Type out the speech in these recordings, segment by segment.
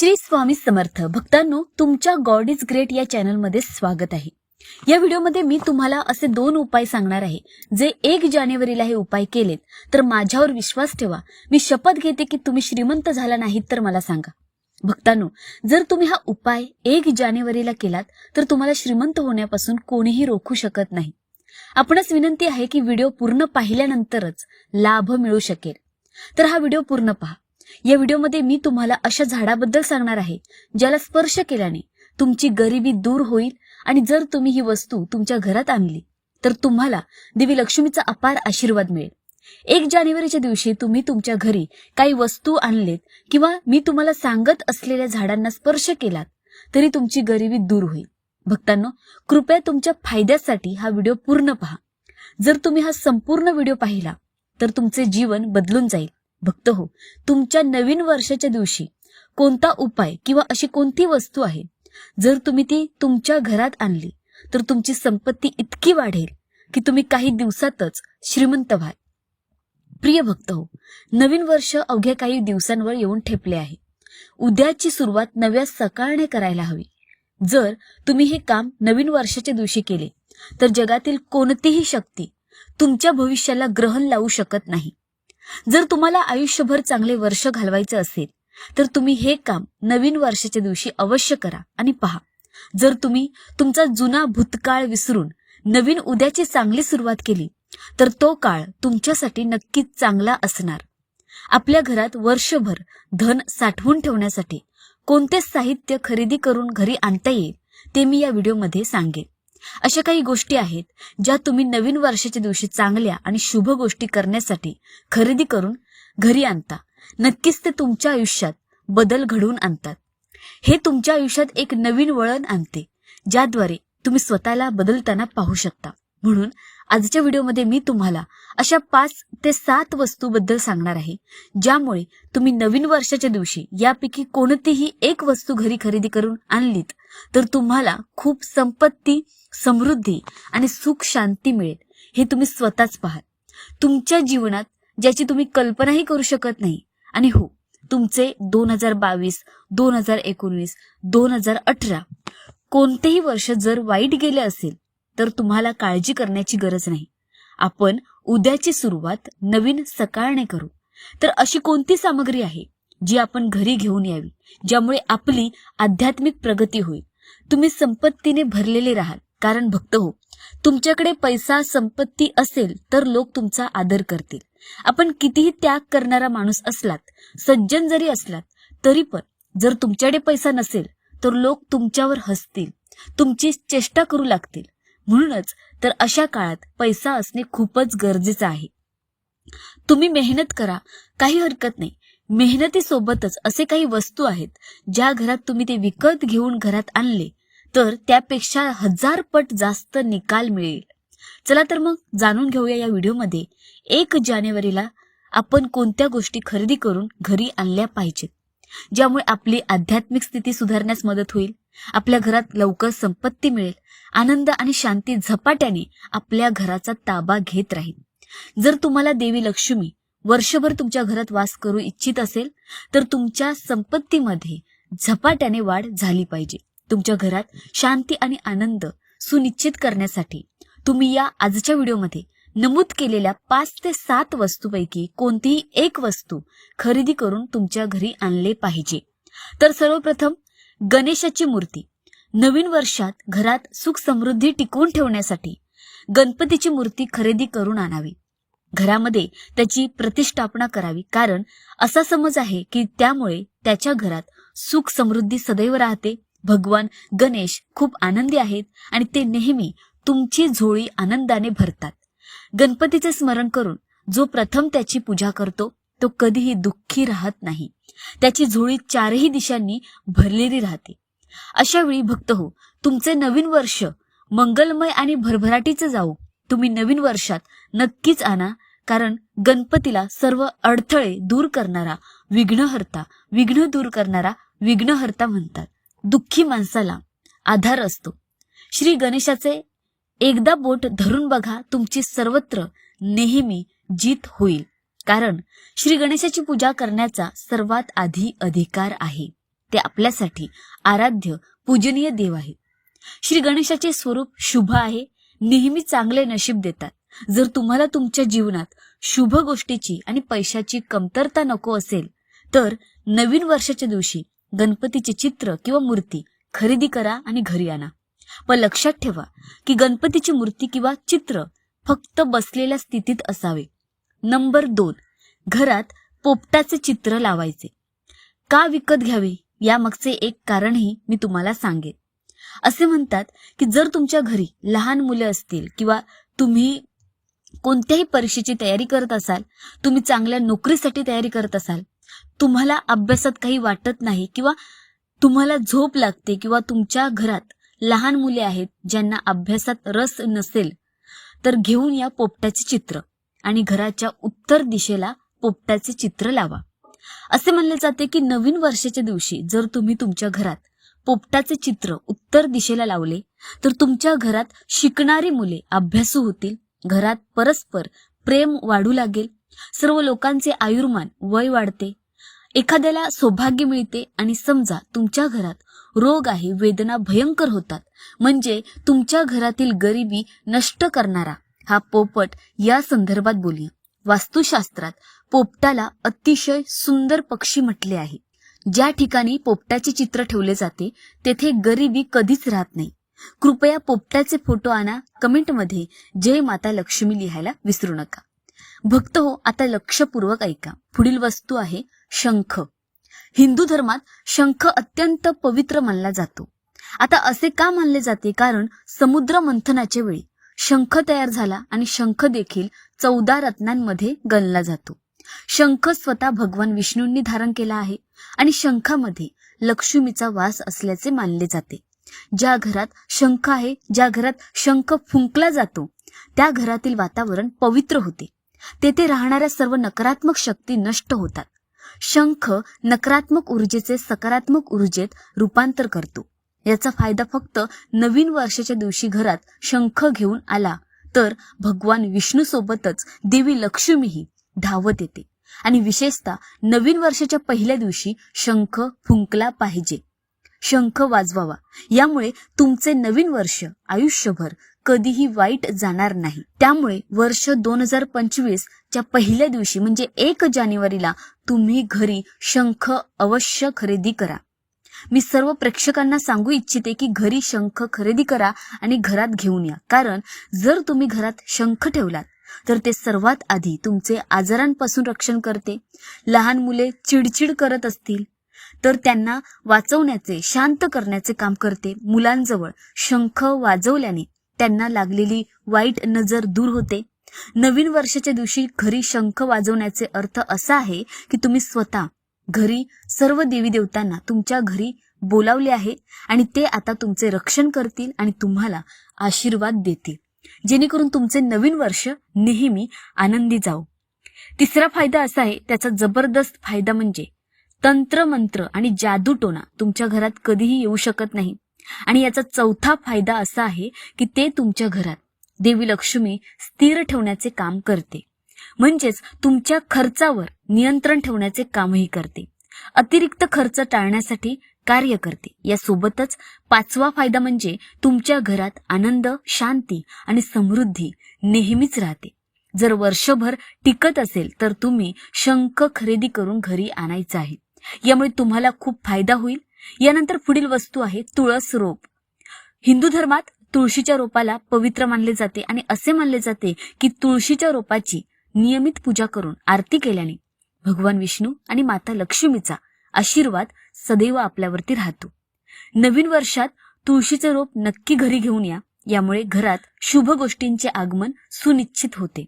श्री स्वामी समर्थ. भक्तांनो तुमच्या God is great या चॅनलमध्ये स्वागत आहे. या व्हिडिओमध्ये मी तुम्हाला असे दोन उपाय सांगणार आहे. जे एक जानेवारीला हे उपाय केलेत तर माझ्यावर विश्वास ठेवा. मी शपथ घेते की तुम्ही श्रीमंत झाला नाहीत तर मला सांगा. भक्तांनो जर तुम्ही हा उपाय एक जानेवारीला केलात तर तुम्हाला श्रीमंत होण्यापासून कोणीही रोखू शकत नाही. आपणच विनंती आहे की व्हिडिओ पूर्ण पाहिल्यानंतरच लाभ मिळू शकेल. तर हा व्हिडिओ पूर्ण पहा. या व्हिडिओमध्ये मी तुम्हाला अशा झाडाबद्दल सांगणार आहे ज्याला स्पर्श केल्याने तुमची गरिबी दूर होईल आणि जर तुम्ही ही वस्तू तुमच्या घरात आणली तर तुम्हाला देवी लक्ष्मीचा अपार आशीर्वाद मिळेल. एक जानेवारीच्या दिवशी तुम्ही तुमच्या घरी काही वस्तू आणलेत किंवा मी तुम्हाला सांगत असलेल्या झाडांना स्पर्श केलात तरी तुमची गरिबी दूर होईल. भक्तांनो कृपया तुमच्या फायद्यासाठी हा व्हिडिओ पूर्ण पहा. जर तुम्ही हा संपूर्ण व्हिडिओ पाहिला तर तुमचे जीवन बदलून जाईल. भक्त हो तुमच्या नवीन वर्षाच्या दिवशी कोणता उपाय किंवा अशी कोणती वस्तू आहे? जर तुम्ही ती तुमच्या घरात आणली तर तुमची संपत्ती इतकी वाढेल की तुम्ही काही दिवसातच श्रीमंत व्हाल. प्रिय भक्त हो नवीन वर्ष अवघ्या काही दिवसांवर येऊन ठेपले आहे. उद्याची सुरुवात नव्या सकाळने करायला हवी. जर तुम्ही हे काम नवीन वर्षाच्या दिवशी केले तर जगातील कोणतीही शक्ती तुमच्या भविष्याला ग्रहण लावू शकत नाही. जर तुम्हाला आयुष्यभर चांगले वर्ष घालवायचे असेल तर तुम्ही हे काम नवीन वर्षाच्या दिवशी अवश्य करा आणि पहा. जर तुम्ही तुमचा जुना भूतकाळ विसरून नवीन उद्याची चांगली सुरुवात केली तर तो काळ तुमच्यासाठी नक्कीच चांगला असणार. आपल्या घरात वर्षभर धन साठवून ठेवण्यासाठी कोणते साहित्य खरेदी करून घरी आणता येईल ते मी या व्हिडिओमध्ये सांगेन. अशा काही गोष्टी आहेत ज्या तुम्ही नवीन वर्षाच्या दिवशी चांगल्या आणि शुभ गोष्टी करण्यासाठी खरेदी करून घरी आणता. नक्कीच ते तुमच्या आयुष्यात बदल घडवून आणतात. हे तुमच्या आयुष्यात एक नवीन वळण आणते ज्याद्वारे तुम्ही स्वतःला बदलताना पाहू शकता. म्हणून आजच्या व्हिडिओमध्ये मी तुम्हाला अशा पाच ते सात वस्तूबद्दल सांगणार आहे ज्यामुळे तुम्ही नवीन वर्षाच्या दिवशी यापैकी कोणतीही एक वस्तू घरी खरेदी करून आणलीत तर तुम्हाला खूप संपत्ती समृद्धी आणि सुख शांती मिळेल. हे तुम्ही स्वतःच पाहाल. तुमच्या जीवनात ज्याची तुम्ही कल्पनाही करू शकत नाही आणि हो तुमचे दोन हजार बावीस दोन हजार एकोणवीस दोन हजार अठरा कोणतेही वर्ष जर वाईट गेले असेल तर तुम्हाला काळजी करण्याची गरज नाही. आपण उद्याची सुरुवात नवीन सकाळने करू. तर अशी कोणती सामग्री आहे जी आपण घरी घेऊन यावी ज्यामुळे आपली आध्यात्मिक प्रगती होईल? तुम्ही संपत्तीने भरलेले राहाल. कारण भक्त हो तुमच्याकडे पैसा संपत्ती असेल तर लोक तुमचा आदर करतील. आपण कितीही त्याग करणारा माणूस असलात सज्जन जरी असलात तरी पण जर तुमच्याकडे पैसा नसेल तर लोक तुमच्यावर हसतील तुमची चेष्टा करू लागतील. म्हणूनच तर अशा काळात पैसा असणे खूपच गरजेचं आहे. तुम्ही मेहनत करा काही हरकत नाही. मेहनतीसोबतच असे काही वस्तू आहेत ज्या घरात तुम्ही ते विकत घेऊन घरात आणले तर त्यापेक्षा हजार पट जास्त निकाल मिळेल. चला तर मग जाणून घेऊया या व्हिडिओमध्ये एक जानेवारीला आपण कोणत्या गोष्टी खरेदी करून घरी आणल्या पाहिजेत ज्यामुळे आपली आध्यात्मिक स्थिती सुधारण्यास मदत होईल आपल्या घरात लवकर संपत्ती मिळेल आनंद आणि शांती झपाट्याने आपल्या घराचा ताबा घेत राहील. जर तुम्हाला देवी लक्ष्मी वर्षभर तुमच्या घरात वास करू इच्छित असेल तर तुमच्या संपत्तीमध्ये झपाट्याने वाढ झाली पाहिजे. तुमच्या घरात शांती आणि आनंद सुनिश्चित करण्यासाठी तुम्ही या आजच्या व्हिडिओमध्ये नमूद केलेल्या पाच ते सात वस्तूपैकी कोणतीही एक वस्तू खरेदी करून तुमच्या घरी आणले पाहिजे. तर सर्वप्रथम गणेशाची मूर्ती. नवीन वर्षात घरात सुख समृद्धी टिकवून ठेवण्यासाठी गणपतीची मूर्ती खरेदी करून आणावी. घरामध्ये त्याची प्रतिष्ठापना करावी. कारण असा समज आहे की त्यामुळे त्याच्या घरात सुख समृद्धी सदैव राहते. भगवान गणेश खूप आनंदी आहेत आणि ते नेहमी तुमची झोळी आनंदाने भरतात. गणपतीचे स्मरण करून जो प्रथम त्याची पूजा करतो तो कधीही दुःखी राहत नाही. त्याची झोळी चारही दिशांनी भरलेली राहते. अशा वेळी भक्त हो तुमचे नवीन वर्ष मंगलमय आणि भरभराटीचे जाऊ तुम्ही नवीन वर्षात नक्कीच आणा कारण गणपतीला सर्व अडथळे दूर करणारा विघ्नहर्ता विघ्न दूर करणारा विघ्नहर्ता म्हणतात. दुःखी माणसाला आधार असतो. श्री गणेशाचे एकदा बोट धरून बघा तुमची सर्वत्र नेहमी जीत होईल. कारण श्री गणेशाची पूजा करण्याचा सर्वात आधी अधिकार आहे. ते आपल्यासाठी आराध्य पूजनीय देव आहे. श्री गणेशाचे स्वरूप शुभ आहे नेहमी चांगले नशीब देतात. जर तुम्हाला तुमच्या जीवनात शुभ गोष्टीची आणि पैशाची कमतरता नको असेल तर नवीन वर्षाच्या दिवशी गणपतीचे चित्र किंवा मूर्ती खरेदी करा आणि घरी आणा. पण लक्षात ठेवा की गणपतीची मूर्ती किंवा चित्र फक्त बसलेल्या स्थितीत असावे. नंबर दोन घरात पोपटाचे चित्र लावायचे. का विकत घ्यावे? यामागचे एक कारणही मी तुम्हाला सांगेन. असे म्हणतात की जर तुमच्या घरी लहान मुले असतील किंवा तुम्ही कोणत्याही परीक्षेची तयारी करत असाल तुम्ही चांगल्या नोकरीसाठी तयारी करत असाल तुम्हाला अभ्यासात काही वाटत नाही किंवा तुम्हाला झोप लागते किंवा तुमच्या घरात लहान मुले आहेत ज्यांना अभ्यासात रस नसेल तर घेऊन या पोपटाचे चित्र आणि घराच्या उत्तर दिशेला पोपटाचे चित्र लावा. असे म्हणले जाते की नवीन वर्षाच्या दिवशी जर तुम्ही तुमच्या घरात पोपटाचे चित्र उत्तर दिशेला लावले तर तुमच्या घरात शिकणारी मुले अभ्यासू होतील घरात परस्पर प्रेम वाढू लागेल सर्व लोकांचे आयुर्मान वय वाढते एखाद्याला सौभाग्य मिळते आणि समजा तुमच्या घरात रोग आहे वेदना भयंकर होतात म्हणजे तुमच्या घरातील गरिबी नष्ट करणारा हा पोपट या संदर्भात बोलूया वास्तुशास्त्रात पोपटाला अतिशय सुंदर पक्षी म्हटले आहे. ज्या ठिकाणी पोपटाचे चित्र ठेवले जाते तेथे गरिबी कधीच राहत नाही. कृपया पोपटाचे फोटो आणा कमेंटमध्ये जय माता लक्ष्मी लिहायला विसरू नका. भक्त हो आता लक्षपूर्वक ऐका. पुढील वस्तू आहे शंख. हिंदू धर्मात शंख अत्यंत पवित्र मानला जातो. आता असे का मानले जाते? कारण समुद्र मंथनाच्या वेळी शंख तयार झाला आणि शंख देखील चौदा रत्नांमध्ये गणला जातो. शंख स्वतः भगवान विष्णूंनी धारण केला आहे आणि शंखामध्ये लक्ष्मीचा वास असल्याचे मानले जाते. ज्या घरात शंख आहे ज्या घरात शंख फुंकला जातो त्या घरातील वातावरण पवित्र होते. तेथे राहणाऱ्या सर्व नकारात्मक शक्ती नष्ट होतात. शंख नकारात्मक ऊर्जेचे सकारात्मक ऊर्जेत रूपांतर करतो. याचा फायदा फक्त नवीन वर्षाच्या दिवशी घरात शंख घेऊन आला तर भगवान विष्णू सोबतच देवी लक्ष्मीही धावत येते. आणि विशेषतः नवीन वर्षाच्या पहिल्या दिवशी शंख फुंकला पाहिजे. शंख वाजवावा. यामुळे तुमचे नवीन वर्ष आयुष्यभर कधीही वाईट जाणार नाही. त्यामुळे वर्ष दोन हजार पंचवीस च्या पहिल्या दिवशी म्हणजे एक जानेवारीला तुम्ही घरी शंख अवश्य खरेदी करा. मी सर्व प्रेक्षकांना सांगू इच्छिते की घरी शंख खरेदी करा आणि घरात घेऊन या. कारण जर तुम्ही घरात शंख ठेवलात तर ते सर्वात आधी तुमचे आजारांपासून रक्षण करते. लहान मुले चिडचिड करत असतील तर त्यांना वाचवण्याचे शांत करण्याचे काम करते. मुलांजवळ शंख वाजवल्याने त्यांना लागलेली वाईट नजर दूर होते. नवीन वर्षाच्या दिवशी घरी शंख वाजवण्याचे अर्थ असा आहे की तुम्ही स्वतः घरी सर्व देवी देवतांना तुमच्या घरी बोलावले आहे आणि ते आता तुमचे रक्षण करतील आणि तुम्हाला आशीर्वाद देतील. जेणेकरून तुमचे नवीन वर्ष नेहमी आनंदी जाऊ तिसरा फायदा असा आहे त्याचा जबरदस्त फायदा म्हणजे तंत्र मंत्र आणि जादूटोना तुमच्या घरात कधीही येऊ शकत नाही. आणि याचा चौथा फायदा असा आहे की ते तुमच्या घरात देवी लक्ष्मी स्थिर ठेवण्याचे काम करते. म्हणजेच तुमच्या खर्चावर नियंत्रण ठेवण्याचे कामही करते. अतिरिक्त खर्च टाळण्यासाठी कार्य करते. यासोबतच पाचवा फायदा म्हणजे तुमच्या घरात आनंद शांती आणि समृद्धी नेहमीच राहते. जर वर्षभर टिकत असेल तर तुम्ही शंख खरेदी करून घरी आणायचं आहे. यामुळे तुम्हाला खूप फायदा होईल यानंतर पुढील वस्तू आहे तुळस रोप. हिंदू धर्मात तुळशीच्या रोपाला पवित्र मानले जाते आणि असे मानले जाते की तुळशीच्या रोपाची नियमित पूजा करून आरती केल्याने भगवान विष्णू आणि माता लक्ष्मीचा आशीर्वाद सदैव आपल्यावरती राहतो. नवीन वर्षात तुळशीचे रोप नक्की घरी घेऊन या यामुळे घरात शुभ गोष्टींचे आगमन सुनिश्चित होते.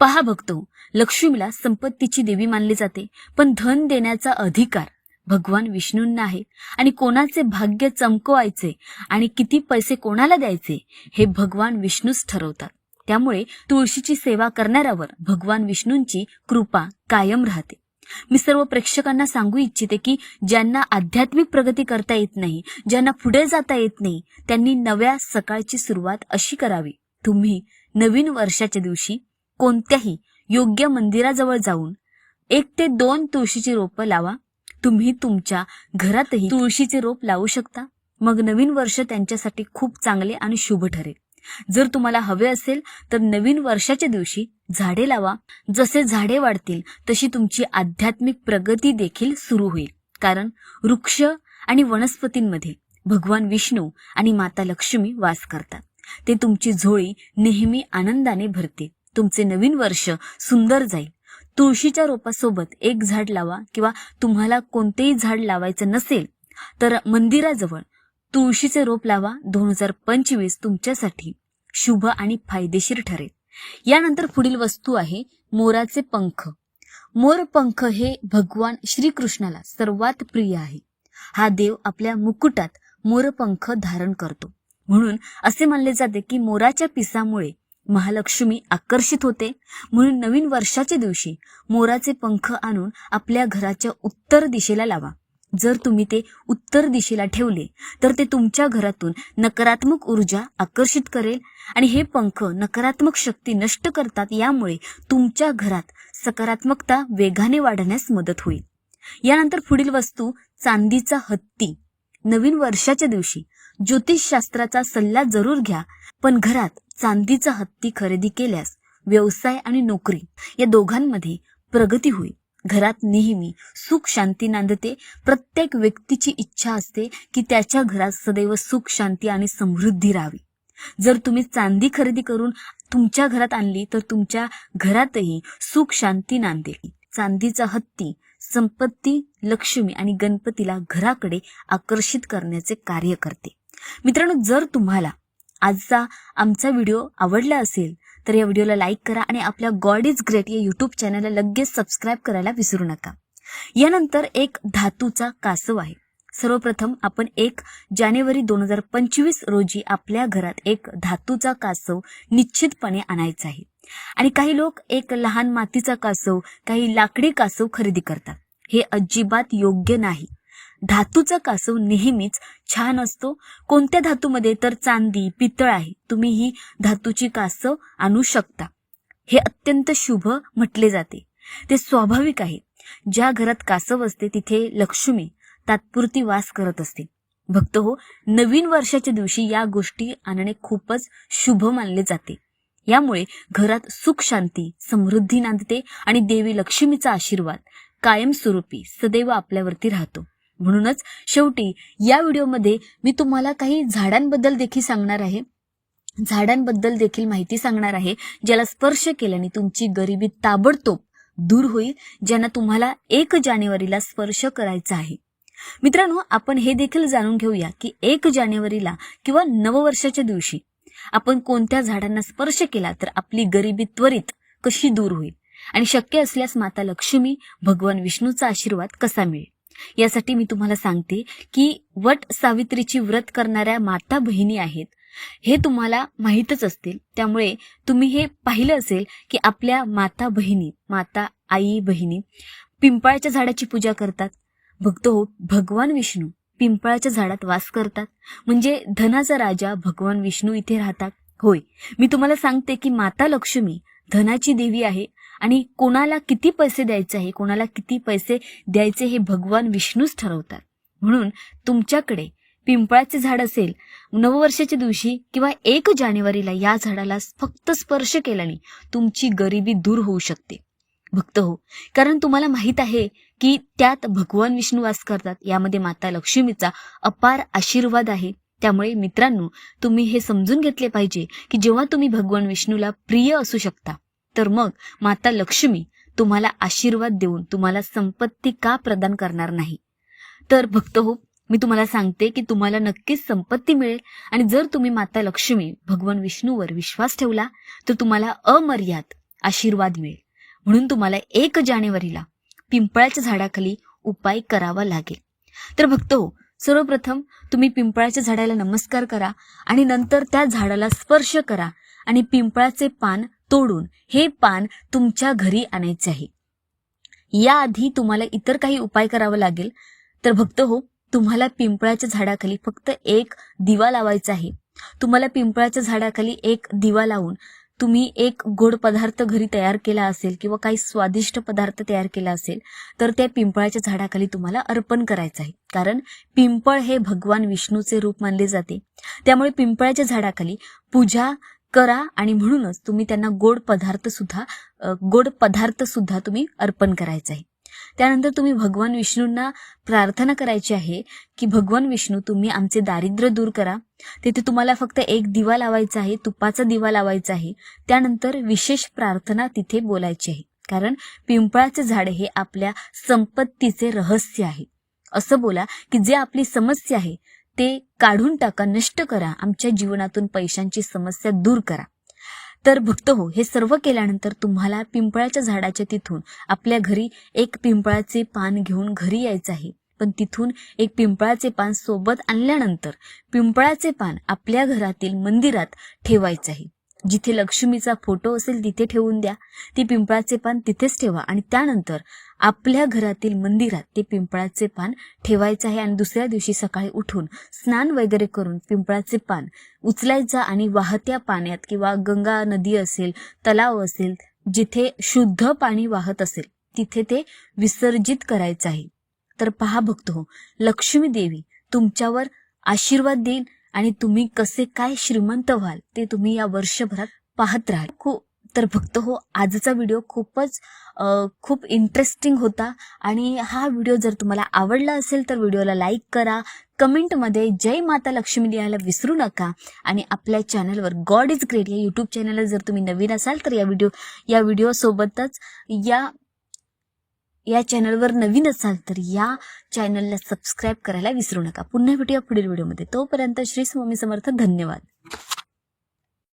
पहा बघतो लक्ष्मीला संपत्तीची देवी मानली जाते पण धन देण्याचा अधिकार भगवान विष्णूंना आहे. आणि कोणाचे भाग्य चमकवायचे आणि किती पैसे कोणाला द्यायचे हे भगवान विष्णूच ठरवतात. त्यामुळे तुळशीची सेवा करणाऱ्यावर भगवान विष्णूंची कृपा कायम राहते. मी सर्व प्रेक्षकांना सांगू इच्छिते की ज्यांना आध्यात्मिक प्रगती करता येत नाही ज्यांना पुढे जाता येत नाही त्यांनी नव्या सकाळची सुरुवात अशी करावी. तुम्ही नवीन वर्षाच्या दिवशी कोणत्याही योग्य मंदिराजवळ जाऊन एक ते दोन तुळशीची रोपं लावा. तुम्ही तुमच्या घरातही तुळशीचे रोप लावू शकता. मग नवीन वर्ष त्यांच्यासाठी खूप चांगले आणि शुभ ठरेल. जर तुम्हाला हवे असेल तर नवीन वर्षाच्या दिवशी झाडे लावा. जसे झाडे वाढतील तशी तुमची आध्यात्मिक प्रगती देखील सुरू होईल. कारण वृक्ष आणि वनस्पतींमध्ये भगवान विष्णू आणि माता लक्ष्मी वास करतात. ते तुमची झोळी नेहमी आनंदाने भरते. तुमचे नवीन वर्ष सुंदर जाईल. तुळशीच्या रोपासोबत एक झाड लावा किंवा तुम्हाला कोणतेही झाड लावायचं नसेल तर मंदिराजवळ तुळशीचे रोप लावा दोन हजार पंचवीस तुमच्यासाठी शुभ आणि फायदेशीर ठरेल. यानंतर पुढील वस्तू आहे मोराचे पंख. मोर पंख हे भगवान श्रीकृष्णाला सर्वात प्रिय आहे. हा देव आपल्या मुकुटात मोरपंख धारण करतो. म्हणून असे मानले जाते की मोराच्या पिसामुळे महालक्ष्मी आकर्षित होते. म्हणून नवीन वर्षाच्या दिवशी मोराचे पंख आणून आपल्या घराच्या उत्तर दिशेला लावा. जर तुम्ही ते उत्तर दिशेला ठेवले तर ते तुमच्या घरातून नकारात्मक ऊर्जा आकर्षित करेल आणि हे पंख नकारात्मक शक्ती नष्ट करतात यामुळे तुमच्या घरात सकारात्मकता वेगाने वाढण्यास मदत होईल. यानंतर पुढील वस्तू चांदीचा हत्ती. नवीन वर्षाच्या दिवशी ज्योतिषशास्त्राचा सल्ला जरूर घ्या पण घरात चांदीचा हत्ती खरेदी केल्यास व्यवसाय आणि नोकरी या दोघांमध्ये प्रगती होईल. घरात नेहमी सुख शांती नांदते. प्रत्येक व्यक्तीची इच्छा असते की त्याच्या घरात सदैव सुख शांती आणि समृद्धी राहावी. जर तुम्ही चांदी खरेदी करून तुमच्या घरात आणली तर तुमच्या घरातही सुख शांती नांदेल. चांदीचा हत्ती संपत्ती लक्ष्मी आणि गणपतीला घराकडे आकर्षित करण्याचे कार्य करते. मित्रांनो जर तुम्हाला आजचा आमचा व्हिडिओ आवडला असेल तर या व्हिडिओला लाईक करा आणि आपल्या गॉड इज ग्रेट या यूट्यूब चॅनलला लगेच सबस्क्राईब करायला विसरू नका. यानंतर एक धातूचा कासव आहे. सर्वप्रथम आपण एक जानेवारी दोन हजार पंचवीस रोजी आपल्या घरात एक धातूचा कासव निश्चितपणे आणायचा आहे. आणि काही लोक एक लहान मातीचा कासव काही लाकडी कासव खरेदी करतात. हे अजिबात योग्य नाही. धातूचा कासव नेहमीच छान असतो. कोणत्या धातूमध्ये तर चांदी पितळ आहे. तुम्ही ही धातूची कासव आणू शकता. हे अत्यंत शुभ म्हटले जाते. ते स्वाभाविक आहे. ज्या घरात कासव असते तिथे लक्ष्मी तात्पुरती वास करत असते. भक्त हो नवीन वर्षाच्या दिवशी या गोष्टी आणणे खूपच शुभ मानले जाते. यामुळे घरात सुख शांती समृद्धी नांदते आणि देवी लक्ष्मीचा आशीर्वाद कायमस्वरूपी सदैव आपल्यावरती राहतो. म्हणूनच शेवटी या व्हिडिओमध्ये मी तुम्हाला काही झाडांबद्दल देखील सांगणार आहे. झाडांबद्दल देखील माहिती सांगणार आहे ज्याला स्पर्श केल्याने तुमची गरिबी ताबडतोब दूर होईल ज्यांना तुम्हाला एक जानेवारीला स्पर्श करायचा आहे. मित्रांनो आपण हे देखील जाणून घेऊया की एक जानेवारीला किंवा नववर्षाच्या दिवशी आपण कोणत्या झाडांना स्पर्श केला तर आपली गरिबी त्वरित कशी दूर होईल? आणि शक्य असल्यास माता लक्ष्मी भगवान विष्णूचा आशीर्वाद कसा मिळेल? यासाठी मी तुम्हाला सांगते की वट सावित्रीची व्रत करणाऱ्या माता बहिणी आहेत. हे तुम्हाला माहीतच असतील. त्यामुळे तुम्ही हे पाहिलं असेल की आपल्या माता बहिणी माता आई बहिणी पिंपळाच्या झाडाची पूजा करतात. भक्त हो भगवान विष्णू पिंपळाच्या झाडात वास करतात. म्हणजे धनाचा राजा भगवान विष्णू इथे राहतात. होय. मी तुम्हाला सांगते की माता लक्ष्मी धनाची देवी आहे. आणि कोणाला किती पैसे द्यायचे आहे कोणाला किती पैसे द्यायचे हे भगवान विष्णूच ठरवतात. म्हणून तुमच्याकडे पिंपळाचे झाड असेल नववर्षाच्या दिवशी किंवा एक जानेवारीला या झाडाला फक्त स्पर्श केल्याने तुमची गरिबी दूर होऊ शकते. भक्त हो कारण तुम्हाला माहीत आहे की त्यात भगवान विष्णू वास करतात यामध्ये माता लक्ष्मीचा अपार आशीर्वाद आहे. त्यामुळे मित्रांनो तुम्ही हे समजून घेतले पाहिजे की जेव्हा तुम्ही भगवान विष्णूला प्रिय असू शकता तर मग माता लक्ष्मी तुम्हाला आशीर्वाद देऊन तुम्हाला संपत्ती का प्रदान करणार नाही? तर भक्त हो मी तुम्हाला सांगते की तुम्हाला नक्कीच संपत्ती मिळेल आणि जर तुम्ही माता लक्ष्मी भगवान विष्णूवर विश्वास ठेवला तर तुम्हाला अमर्याद आशीर्वाद मिळेल. म्हणून तुम्हाला एक जानेवारीला पिंपळाच्या झाडाखाली उपाय करावा लागेल. तर भक्त हो सर्वप्रथम तुम्ही पिंपळाच्या झाडाला नमस्कार करा आणि नंतर त्या झाडाला स्पर्श करा आणि पिंपळाचे पान तोडून हे पान तुमच्या घरी आणायचे आहे. याआधी तुम्हाला इतर काही उपाय करावा लागेल. तर भक्त हो तुम्हाला पिंपळाच्या झाडाखाली फक्त एक दिवा लावायचा आहे. तुम्हाला पिंपळाच्या झाडाखाली एक दिवा लावून तुम्ही एक गोड पदार्थ घरी तयार केला असेल किंवा काही स्वादिष्ट पदार्थ तयार केला असेल तर त्या पिंपळाच्या झाडाखाली तुम्हाला अर्पण करायचं आहे. कारण पिंपळ हे भगवान विष्णूचे रूप मानले जाते. त्यामुळे पिंपळाच्या झाडाखाली पूजा करा आणि म्हणूनच तुम्ही त्यांना गोड पदार्थ सुद्धा गोड पदार्थ सुद्धा तुम्ही अर्पण करायचं आहे. त्यानंतर तुम्ही भगवान विष्णूंना प्रार्थना करायची आहे की भगवान विष्णू तुम्ही आमचे दारिद्र्य दूर करा. तिथे तुम्हाला फक्त एक दिवा लावायचा आहे तुपाचा दिवा लावायचा आहे. त्यानंतर विशेष प्रार्थना तिथे बोलायची आहे. कारण पिंपळाचे झाड हे आपल्या संपत्तीचे रहस्य आहे. असं बोला की जे आपली समस्या आहे ते काढून टाका नष्ट करा. आमच्या जीवनातून पैशांची समस्या दूर करा. तर भक्त हो हे सर्व केल्यानंतर तुम्हाला पिंपळाच्या झाडाच्या तिथून आपल्या घरी एक पिंपळाचे पान घेऊन घरी यायचं आहे. पण तिथून एक पिंपळाचे पान सोबत आणल्यानंतर पिंपळाचे पान आपल्या घरातील मंदिरात ठेवायचे आहे. जिथे लक्ष्मीचा फोटो असेल तिथे ठेवून द्या. ती पिंपळाचे पान तिथेच ठेवा आणि त्यानंतर आपल्या घरातील मंदिरात ते पिंपळाचे पान ठेवायचं आहे आणि दुसऱ्या दिवशी सकाळी उठून स्नान वगैरे करून पिंपळाचे पान उचलायचं आणि वाहत्या पाण्यात किंवा गंगा नदी असेल तलाव असेल जिथे शुद्ध पाणी वाहत असेल तिथे ते विसर्जित करायचं आहे. तर पहा भक्त हो लक्ष्मी देवी तुमच्यावर आशीर्वाद देईल आणि तुम्ही कसे काय श्रीमंत व्हाल ते तुम्ही या वर्षभरात पाहत राहाल. खूप तर फक्त हो आजचा व्हिडिओ खूपच खूप इंटरेस्टिंग होता. आणि हा व्हिडिओ जर तुम्हाला आवडला असेल तर व्हिडिओला लाईक करा. कमेंटमध्ये जय माता लक्ष्मी लिहायला विसरू नका. आणि आपल्या चॅनलवर गॉड इज ग्रेट या यूट्यूब चॅनलला जर तुम्ही नवीन असाल तर या व्हिडिओ या व्हिडिओसोबतच या या चॅनलवर नवीन असाल तर या चॅनलला सबस्क्राईब करायला विसरू नका. पुन्हा भेटूया पुढील व्हिडिओमध्ये. तोपर्यंत श्री स्वामी समर्थ. धन्यवाद.